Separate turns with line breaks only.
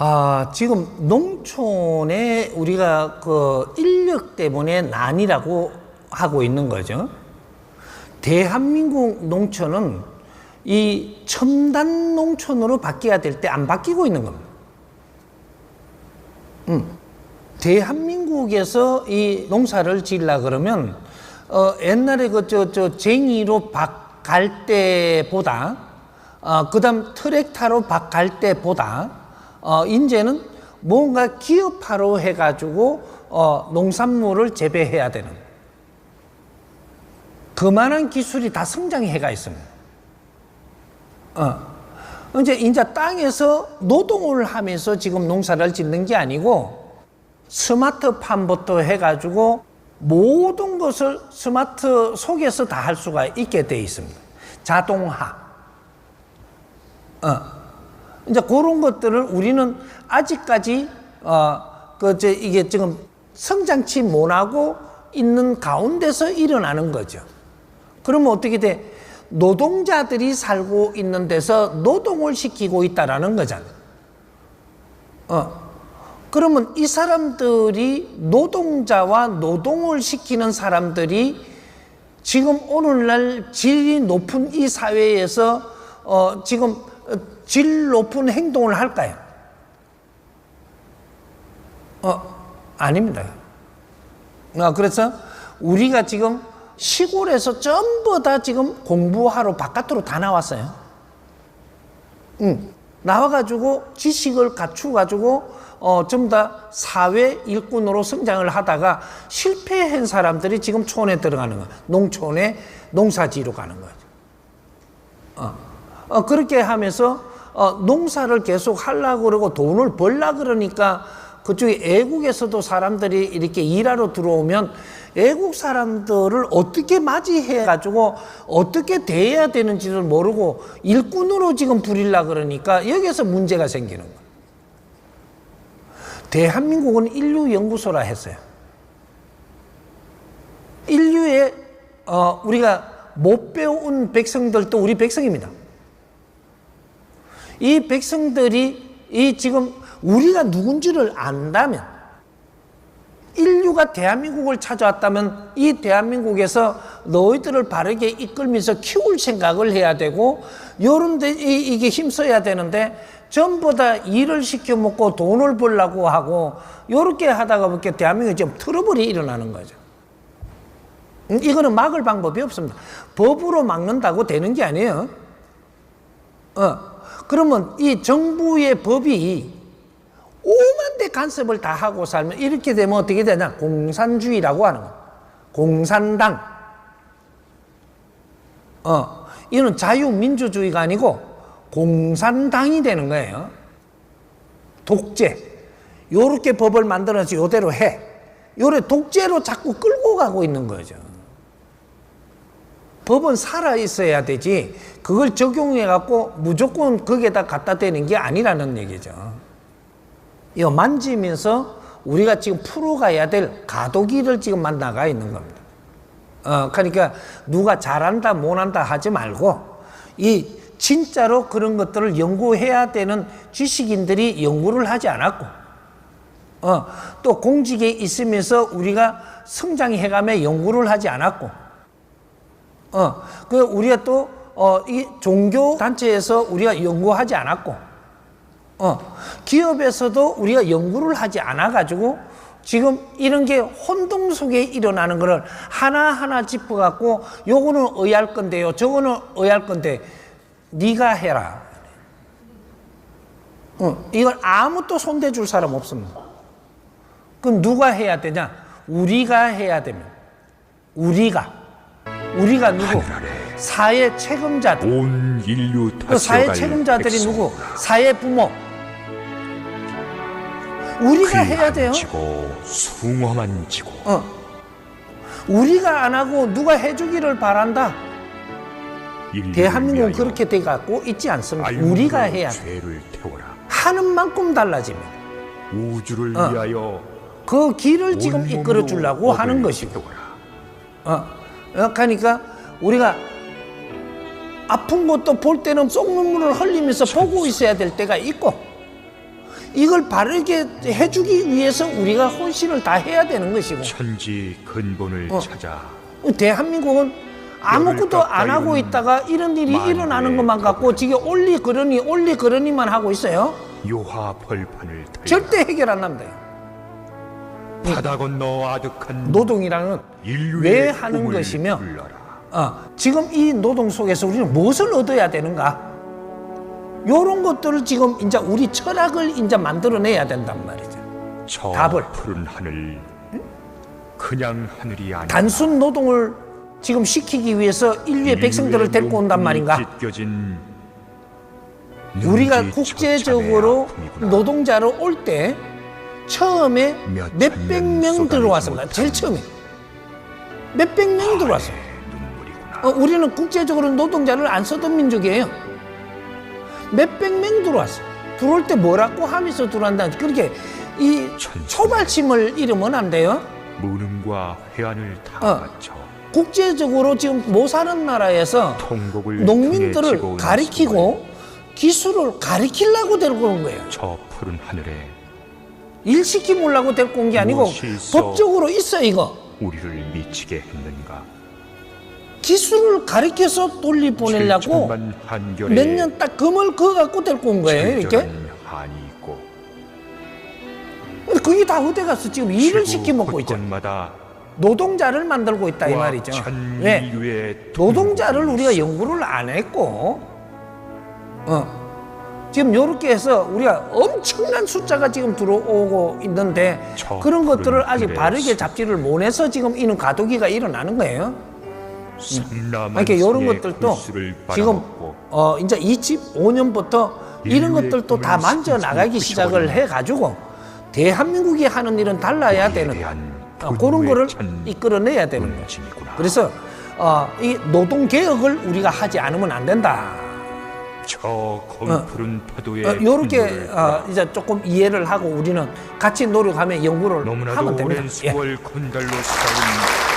아, 지금 농촌에 우리가 그 인력 때문에 난이라고 하고 있는 거죠. 대한민국 농촌은 이 첨단 농촌으로 바뀌어야 될 때 안 바뀌고 있는 겁니다. 음. 대한민국에서 이 농사를 지으려 그러면 어, 옛날에 그 저 저 쟁이로 박 갈 때보다 어, 그다음 트랙타로 박 갈 때보다 어, 이제는 뭔가 기업화로 해가지고 어, 농산물을 재배해야 되는 그만한 기술이 다 성장해가 있습니다. 어. 이제 이제 땅에서 노동을 하면서 지금 농사를 짓는 게 아니고 스마트팜부터 해가지고 모든 것을 스마트 속에서 다 할 수가 있게 돼 있습니다. 자동화. 어. 이제 그런 것들을 우리는 아직까지 어, 그저 이게 지금 성장치 못하고 있는 가운데서 일어나는 거죠. 그러면 어떻게 돼? 노동자들이 살고 있는 데서 노동을 시키고 있다라는 거잖아요. 어. 그러면 이 사람들이 노동자와 노동을 시키는 사람들이 지금 오늘날 질이 높은 이 사회에서 어, 지금 질 높은 행동을 할까요? 어, 아닙니다. 어, 그래서 우리가 지금 시골에서 전부 다 지금 공부하러 바깥으로 다 나왔어요. 응. 나와가지고 지식을 갖추가지고 어, 전부 다 사회 일꾼으로 성장을 하다가 실패한 사람들이 지금 촌에 들어가는 거예요. 농촌에 농사지로 가는 거죠. 어. 어, 그렇게 하면서 어, 농사를 계속 하려고 그러고 돈을 벌라 그러니까 그쪽에 애국에서도 사람들이 이렇게 일하러 들어오면 애국 사람들을 어떻게 맞이해 가지고 어떻게 대해야 되는지를 모르고 일꾼으로 지금 부리려 그러니까 여기서 문제가 생기는 거예요. 대한민국은 인류 연구소라 했어요. 인류의 어, 우리가 못 배운 백성들도 우리 백성입니다. 이 백성들이 이 지금 우리가 누군지를 안다면 인류가 대한민국을 찾아왔다면 이 대한민국에서 너희들을 바르게 이끌면서 키울 생각을 해야 되고 요런데 이게 힘써야 되는데 전부 다 일을 시켜 먹고 돈을 벌라고 하고 요렇게 하다가 보니까 대한민국에 지금 트러블이 일어나는 거죠. 이거는 막을 방법이 없습니다. 법으로 막는다고 되는 게 아니에요. 어. 그러면 이 정부의 법이 오만 대 간섭을 다 하고 살면 이렇게 되면 어떻게 되냐? 공산주의라고 하는 거. 공산당. 어, 이는 자유민주주의가 아니고 공산당이 되는 거예요. 독재. 요렇게 법을 만들어서 요대로 해. 요래 독재로 자꾸 끌고 가고 있는 거죠. 법은 살아 있어야 되지. 그걸 적용해 갖고 무조건 거기에다 갖다 대는 게 아니라는 얘기죠. 이거 만지면서 우리가 지금 풀어가야 될 가도기를 지금 만 나가 있는 겁니다. 어, 그러니까 누가 잘한다, 못한다 하지 말고 이 진짜로 그런 것들을 연구해야 되는 지식인들이 연구를 하지 않았고 어, 또 공직에 있으면서 우리가 성장해가며 연구를 하지 않았고 어, 그 우리가 또 어, 이 종교 단체에서 우리가 연구하지 않았고, 어, 기업에서도 우리가 연구를 하지 않아 가지고 지금 이런 게 혼동 속에 일어나는 거를 하나하나 짚어 갖고 요거는 의할 건데요, 저거는 의할 건데 네가 해라. 어, 이걸 아무도 손대 줄 사람 없습니다. 그럼 누가 해야 되냐? 우리가 해야 됩니다. 우리가. 우리가 누구? 사회 책임자들.
온 인류
그 사회 책임자들이
백성.
누구? 사회 부모. 우리가 해야 돼요.
지고 숭엄한 지고
어. 우리가 안 하고 누가 해주기를 바란다. 대한민국은
위하여
그렇게 돼 갖고 있지 않습니다. 우리가 해야 돼. 하는 만큼 달라집니다.
우주를
어.
위하여
그 길을 지금 이끌어 주려고 하는 것이고. 어. 어, 그러니까 우리가 아픈 것도 볼 때는 쏙눈물을 흘리면서 보고 있어야 될 때가 있고 이걸 바르게 해주기 위해서 우리가 혼신을 다 해야 되는 것이고
천지 근본을
어.
찾아
대한민국은 아무것도 안 하고 있다가 이런 일이 일어나는 것만 갖고 지금 올리 그러니 올리 그러니만 하고 있어요.
요하 벌판을
절대 해결 안 납니다.
바다 건너 아득한
노동이라는 왜 하는 것이며. 어, 지금 이 노동 속에서 우리는 무엇을 얻어야 되는가? 요런 것들을 지금 이제 우리 철학을 이제 만들어내야 된단 말이죠.
저
답을.
푸른 하늘 그냥 하늘이 아니라
단순 노동을 지금 시키기 위해서 인류의 백성들을 데리고 온단 말인가? 우리가 국제적으로. 노동자로 올때 처음에
몇
몇백 명 들어왔습니다. 제일 처음에 몇백 명 들어왔어요. 어, 우리는 국제적으로 노동자를 안 쓰던 민족이에요. 몇백 명 들어왔어. 들어올 때 뭐라고 하면서 들어간다. 그렇게 이. 초발침을 잃으면 안 돼요.
무능과 해안을 다
어.
맞춰
국제적으로 지금 못 사는 나라에서 농민들을
온
가리키고 기술을 가리키려고 데리고 온 거예요.
저 푸른 하늘에
일 시키려고 데리고 온 게 아니고? 법적으로 있어 이거.
우리를 미치게 했는가
기술을 가리켜서 돌리 보내려고
7천만 한결에
몇년 딱 금을 그어 갖고 데리고 온 거예요. 이렇게.
한이 있고
그게 다 어디 가서 지금 일을 시켜 먹고 있잖아.
곳곳마다
노동자를 만들고 있다 이 말이죠. 왜?
천유의
노동자를 우리가. 연구를 안 했고, 어. 지금 이렇게 해서 우리가 엄청난 숫자가 지금 들어오고 있는데
저
그런 것들을 아직 바르게 잡지를 못해서 지금 이런 가도기가 일어나는 거예요. 그러니까 이런
성의
것들도 지금 어 이제 25년부터 이런 것들도 다 만져 나가기 시작을 해가지고 대한민국이 하는 일은 달라야 되는 어, 그런 거를
천
이끌어내야 되는 거예요.
문짐이구나.
그래서 어, 이 노동 개혁을 우리가 하지 않으면 안 된다.
저 검푸른 파도에
어, 요렇게 어, 이제 조금 이해를 하고 우리는 같이 노력하며 연구를
너무나도
하면 됩니다.
오랜
예.
세월 건달로 쌓은